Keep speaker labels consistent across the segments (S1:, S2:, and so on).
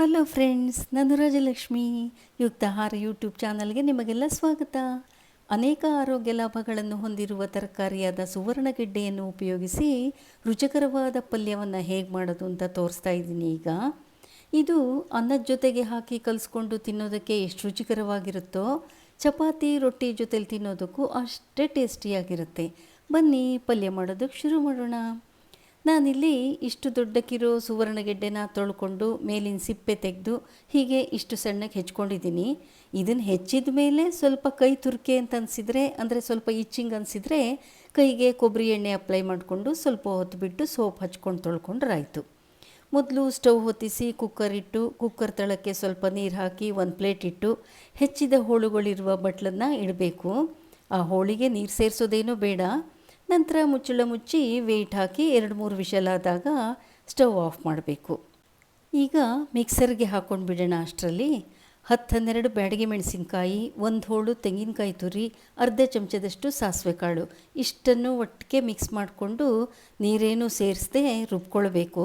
S1: Hello friends ನಾನು Rajalakshmi. ಯುಕ್ತಾಹಾರ YouTube ಚಾನಲ್ಗೆ ನಿಮಗೆಲ್ಲ ಸ್ವಾಗತ. ಅನೇಕ ಆರೋಗ್ಯ ಲಾಭಗಳನ್ನು ಹೊಂದಿರುವ ತರಕಾರಿಯಾದ ಸುವರ್ಣಗೆಡ್ಡೆಯನ್ನು ಉಪಯೋಗಿಸಿ ರುಚಿಕರವಾದ ಪಲ್ಯವನ್ನು ಹೇಗೆ ಮಾಡೋದು ಅಂತ ತೋರಿಸ್ತಾ ಇದ್ದೀನಿ ಈಗ. ಇದು ಅನ್ನದ ಜೊತೆಗೆ ಹಾಕಿ ಕಲಿಸ್ಕೊಂಡು ತಿನ್ನೋದಕ್ಕೆ ಎಷ್ಟು ರುಚಿಕರವಾಗಿರುತ್ತೋ, ಚಪಾತಿ, ರೊಟ್ಟಿ ಜೊತೆಲಿ ತಿನ್ನೋದಕ್ಕೂ ಅಷ್ಟೇ ಟೇಸ್ಟಿಯಾಗಿರುತ್ತೆ. ಬನ್ನಿ ಪಲ್ಯ ಮಾಡೋದಕ್ಕೆ ಶುರು ಮಾಡೋಣ. ನಾನಿಲ್ಲಿ ಇಷ್ಟು ದೊಡ್ಡಕ್ಕಿರೋ ಸುವರ್ಣಗೆಡ್ಡೆನ ತೊಳ್ಕೊಂಡು ಮೇಲಿನ ಸಿಪ್ಪೆ ತೆಗೆದು ಹೀಗೆ ಇಷ್ಟು ಸಣ್ಣಕ್ಕೆ ಹೆಚ್ಕೊಂಡಿದ್ದೀನಿ. ಇದನ್ನು ಹೆಚ್ಚಿದ ಮೇಲೆ ಸ್ವಲ್ಪ ಕೈ ತುರ್ಕೆ ಅಂತ ಅನಿಸಿದರೆ, ಅಂದರೆ ಸ್ವಲ್ಪ ಇಚ್ಚಿಂಗ್ ಅನಿಸಿದರೆ ಕೈಗೆ ಕೊಬ್ಬರಿ ಎಣ್ಣೆ ಅಪ್ಲೈ ಮಾಡಿಕೊಂಡು ಸ್ವಲ್ಪ ಹೊತ್ತು ಬಿಟ್ಟು ಸೋಪ್ ಹಚ್ಕೊಂಡು ತೊಳ್ಕೊಂಡ್ರಾಯಿತು. ಮೊದಲು ಸ್ಟವ್ ಹೊತ್ತಿಸಿ ಕುಕ್ಕರ್ ಇಟ್ಟು ಕುಕ್ಕರ್ ತಳಕ್ಕೆ ಸ್ವಲ್ಪ ನೀರು ಹಾಕಿ ಒಂದು ಪ್ಲೇಟ್ ಇಟ್ಟು ಹೆಚ್ಚಿದ ಹೋಳುಗಳಿರುವ ಬಟ್ಲನ್ನು ಇಡಬೇಕು. ಆ ಹೋಳಿಗೆ ನೀರು ಸೇರಿಸೋದೇನೂ ಬೇಡ. ನಂತರ ಮುಚ್ಚಳ ಮುಚ್ಚಿ ವೆಯ್ಟ್ ಹಾಕಿ ಎರಡು ಮೂರು ವಿಷಲಾದಾಗ ಸ್ಟವ್ ಆಫ್ ಮಾಡಬೇಕು. ಈಗ ಮಿಕ್ಸರ್ಗೆ ಹಾಕ್ಕೊಂಡು ಬಿಡೋಣ ಅಷ್ಟರಲ್ಲಿ. ಹತ್ತು ಹನ್ನೆರಡು ಬ್ಯಾಡಗೆ ಮೆಣಸಿನಕಾಯಿ, ಒಂದು ಹೋಳು ತೆಂಗಿನಕಾಯಿ ತುರಿ, ಅರ್ಧ ಚಮಚದಷ್ಟು ಸಾಸಿವೆ ಕಾಳು ಇಷ್ಟನ್ನು ಒಟ್ಟಿಗೆ ಮಿಕ್ಸ್ ಮಾಡಿಕೊಂಡು ನೀರೇನು ಸೇರಿಸದೆ ರುಬ್ಕೊಳ್ಬೇಕು.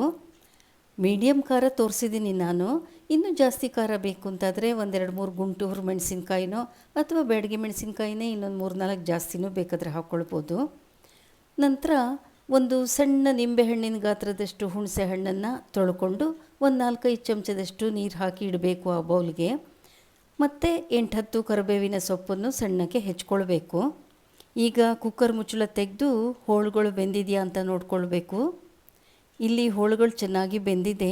S1: ಮೀಡಿಯಮ್ ಖಾರ ತೋರಿಸಿದ್ದೀನಿ ನಾನು. ಇನ್ನೂ ಜಾಸ್ತಿ ಖಾರ ಬೇಕು ಅಂತಾದರೆ ಒಂದೆರಡು ಮೂರು ಗುಂಟು ಹುರು ಮೆಣಸಿನ್ಕಾಯಿನೋ ಅಥವಾ ಬ್ಯಾಡಗೆ ಮೆಣಸಿನ್ಕಾಯಿನೇ ಇನ್ನೊಂದು ಮೂರು ನಾಲ್ಕು ಜಾಸ್ತಿನೂ ಬೇಕಾದರೆ ಹಾಕ್ಕೊಳ್ಬೋದು. ನಂತರ ಒಂದು ಸಣ್ಣ ನಿಂಬೆಹಣ್ಣಿನ ಗಾತ್ರದಷ್ಟು ಹುಣಸೆ ಹಣ್ಣನ್ನು ತೊಳ್ಕೊಂಡು ಒಂದು ನಾಲ್ಕೈದು ಚಮಚದಷ್ಟು ನೀರು ಹಾಕಿ ಇಡಬೇಕು ಆ ಬೌಲ್ಗೆ. ಮತ್ತು ಎಂಟು ಹತ್ತು ಕರಿಬೇವಿನ ಸೊಪ್ಪನ್ನು ಸಣ್ಣಕ್ಕೆ ಹೆಚ್ಕೊಳ್ಬೇಕು. ಈಗ ಕುಕ್ಕರ್ ಮುಚ್ಚಳ ತೆಗೆದು ಹೋಳುಗಳು ಬೆಂದಿದೆಯಾ ಅಂತ ನೋಡ್ಕೊಳ್ಬೇಕು. ಇಲ್ಲಿ ಹೋಳುಗಳು ಚೆನ್ನಾಗಿ ಬೆಂದಿದೆ.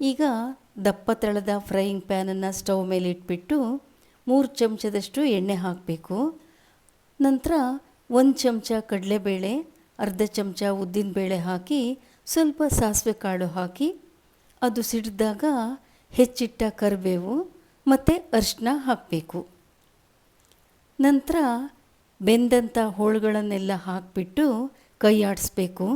S1: ಈಗ ದಪ್ಪ ತಳದ ಫ್ರೈಯಿಂಗ್ ಪ್ಯಾನನ್ನು ಸ್ಟವ್ ಮೇಲೆ ಇಟ್ಬಿಟ್ಟು ಮೂರು ಚಮಚದಷ್ಟು ಎಣ್ಣೆ ಹಾಕಬೇಕು. ನಂತರ ಒಂದು ಚಮಚ ಕಡಲೆಬೇಳೆ, ಅರ್ಧ ಚಮಚ ಉದ್ದಿನಬೇಳೆ ಹಾಕಿ, ಸ್ವಲ್ಪ ಸಾಸಿವೆ ಕಾಳು ಹಾಕಿ, ಅದು ಸಿಡಿದಾಗ ಹೆಚ್ಚಿಟ್ಟ ಕರಿಬೇವು ಮತ್ತು ಅರಿಶಿನ ಹಾಕಬೇಕು. ನಂತರ ಬೆಂದಂಥ ಹೋಳುಗಳನ್ನೆಲ್ಲ ಹಾಕಿಬಿಟ್ಟು ಕೈ ಆಡಿಸ್ಬೇಕು.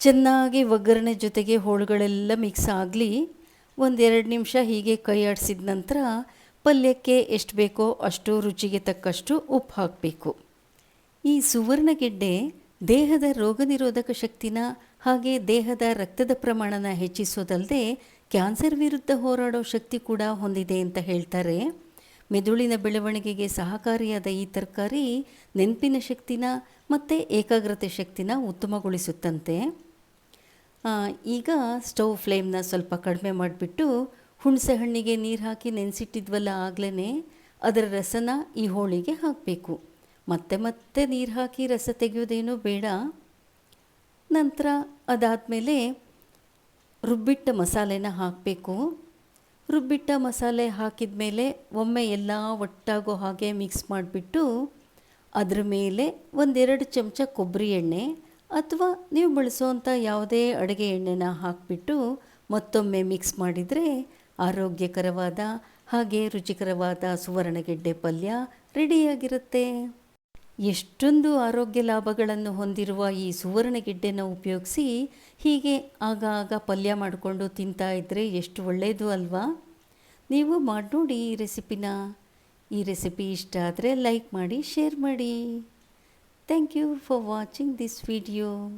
S1: ಚೆನ್ನಾಗಿ ಒಗ್ಗರಣೆ ಜೊತೆಗೆ ಹೋಳುಗಳೆಲ್ಲ ಮಿಕ್ಸ್ ಆಗಲಿ ಒಂದೆರಡು ನಿಮಿಷ ಹೀಗೆ ಕೈ ಆಡಿಸಿದ ನಂತರ ಪಲ್ಯಕ್ಕೆ ಎಷ್ಟು ಬೇಕೋ ಅಷ್ಟು ರುಚಿಗೆ ತಕ್ಕಷ್ಟು ಉಪ್ಪು ಹಾಕಬೇಕು. ಈ ಸುವರ್ಣಗೆಡ್ಡೆ ದೇಹದ ರೋಗನಿರೋಧಕ ಶಕ್ತಿನ ಹಾಗೆ ದೇಹದ ರಕ್ತದ ಪ್ರಮಾಣನ ಹೆಚ್ಚಿಸೋದಲ್ಲದೆ ಕ್ಯಾನ್ಸರ್ ವಿರುದ್ಧ ಹೋರಾಡೋ ಶಕ್ತಿ ಕೂಡ ಹೊಂದಿದೆ ಅಂತ ಹೇಳ್ತಾರೆ. ಮೆದುಳಿನ ಬೆಳವಣಿಗೆಗೆ ಸಹಕಾರಿಯಾದ ಈ ತರಕಾರಿ ನೆನಪಿನ ಶಕ್ತಿನ ಮತ್ತು ಏಕಾಗ್ರತೆ ಶಕ್ತಿನ ಉತ್ತಮಗೊಳಿಸುತ್ತಂತೆ. ಈಗ ಸ್ಟವ್ ಫ್ಲೇಮ್ನ ಸ್ವಲ್ಪ ಕಡಿಮೆ ಮಾಡಿಬಿಟ್ಟು ಹುಣಸೆ ಹಣ್ಣಿಗೆ ನೀರು ಹಾಕಿ ನೆನೆಸಿಟ್ಟಿದ್ವಲ್ಲ ಆಗಲೇ ಅದರ ರಸನ ಈ ಹೋಳಿಗೆ ಹಾಕಬೇಕು. ಮತ್ತೆ ಮತ್ತೆ ನೀರು ಹಾಕಿ ರಸ ತೆಗೆಯೋದೇನೂ ಬೇಡ. ನಂತರ ಅದಾದಮೇಲೆ ರುಬ್ಬಿಟ್ಟ ಮಸಾಲೆನ ಹಾಕಬೇಕು. ರುಬ್ಬಿಟ್ಟ ಮಸಾಲೆ ಹಾಕಿದ ಮೇಲೆ ಒಮ್ಮೆ ಎಲ್ಲ ಒಟ್ಟಾಗೋ ಹಾಗೆ ಮಿಕ್ಸ್ ಮಾಡಿಬಿಟ್ಟು ಅದರ ಮೇಲೆ ಒಂದೆರಡು ಚಮಚ ಕೊಬ್ಬರಿ ಎಣ್ಣೆ ಅಥವಾ ನೀವು ಬಳಸುವಂಥ ಯಾವುದೇ ಅಡುಗೆ ಎಣ್ಣೆನ ಹಾಕಿಬಿಟ್ಟು ಮತ್ತೊಮ್ಮೆ ಮಿಕ್ಸ್ ಮಾಡಿದರೆ ಆರೋಗ್ಯಕರವಾದ ಹಾಗೆ ರುಚಿಕರವಾದ ಸುವರ್ಣಗೆಡ್ಡೆ ಪಲ್ಯ ರೆಡಿಯಾಗಿರುತ್ತೆ ಎಷ್ಟೊಂದು ಆರೋಗ್ಯ ಲಾಭಗಳನ್ನು ಹೊಂದಿರುವ ಈ ಸುವರ್ಣಗೆಡ್ಡೆನ ಉಪಯೋಗಿಸಿ ಹೀಗೆ ಆಗ ಆಗ ಪಲ್ಯ ಮಾಡಿಕೊಂಡು ತಿಂತಾ ಇದ್ದರೆ ಎಷ್ಟು ಒಳ್ಳೆಯದು ಅಲ್ವಾ? ನೀವು ಮಾಡಿ ನೋಡಿ ಈ ರೆಸಿಪಿನ. ಈ ರೆಸಿಪಿ ಇಷ್ಟ ಆದರೆ ಲೈಕ್ ಮಾಡಿ, ಶೇರ್ ಮಾಡಿ. Thank you for watching this video.